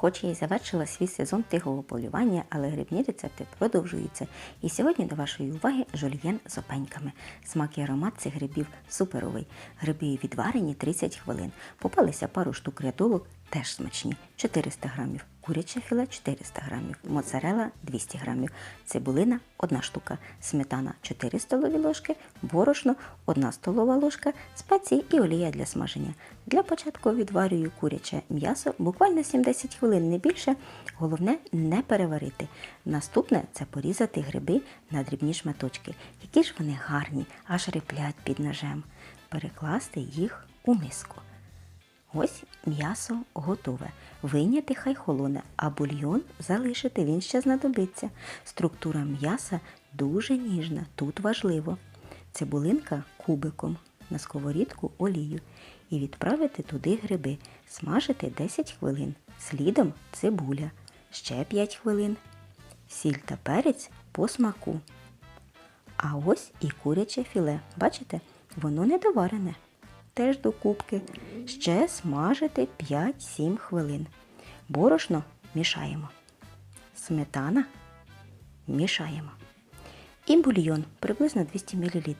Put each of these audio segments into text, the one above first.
Хоч я й завершила свій сезон тихого полювання, але грибні рецепти продовжуються. І сьогодні до вашої уваги жульєн з опеньками. Смак і аромат цих грибів суперовий. Гриби відварені 30 хвилин. Попалися пару штук рятулок, теж смачні. 400 грамів. Куряче філе 400 грамів, моцарела 200 грамів, цибулина 1 штука, сметана 4 столові ложки, борошно 1 столова ложка, спеції і олія для смаження. Для початку відварюю куряче м'ясо буквально 70 хвилин, не більше. Головне не переварити. Наступне це порізати гриби на дрібні шматочки. Які ж вони гарні, аж риплять під ножем. Перекласти їх у миску. Ось м'ясо готове. Вийняти хай холоне, а бульйон залишити, він ще знадобиться. Структура м'яса дуже ніжна, тут важливо. Цибулинка кубиком на сковорідку олію і відправити туди гриби, смажити 10 хвилин. Слідом цибуля, ще 5 хвилин. Сіль та перець по смаку. А ось і куряче філе. Бачите, воно недоварене. Теж до кубки. Ще смажити 5-7 хвилин. Борошно мішаємо. Сметана мішаємо. І бульйон приблизно 200 мл.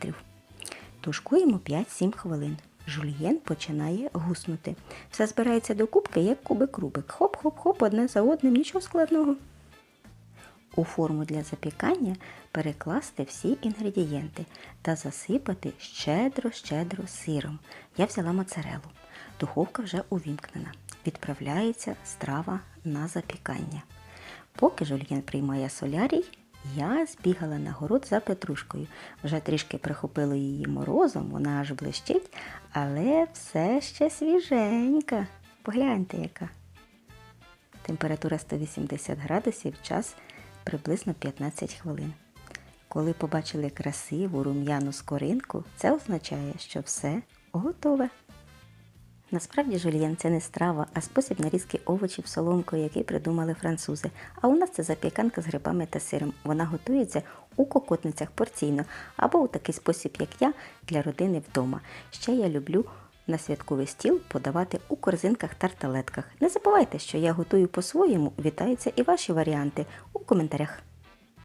Тушкуємо 5-7 хвилин. Жульєн починає гуснути. Все збирається до кубки, як кубик-рубик. Хоп-хоп-хоп, одне за одним, нічого складного. У форму для запікання перекласти всі інгредієнти та засипати щедро-щедро сиром. Я взяла моцарелу. Духовка вже увімкнена. Відправляється страва на запікання. Поки жульєн приймає солярій, я збігала на город за петрушкою. Вже трішки прихопило її морозом, вона аж блищить, але все ще свіженька. Погляньте, яка. Температура 180 градусів, час приблизно 15 хвилин. Коли побачили красиву рум'яну скоринку, це означає, що все готове. Насправді жульєн це не страва, а спосіб нарізки овочів соломкою, який придумали французи. А у нас це запіканка з грибами та сиром. Вона готується у кокотницях порційно або у такий спосіб, як я, для родини вдома. Ще я люблю на святковий стіл подавати у корзинках-тарталетках. Не забувайте, що я готую по-своєму. Вітаються і ваші варіанти коментарях.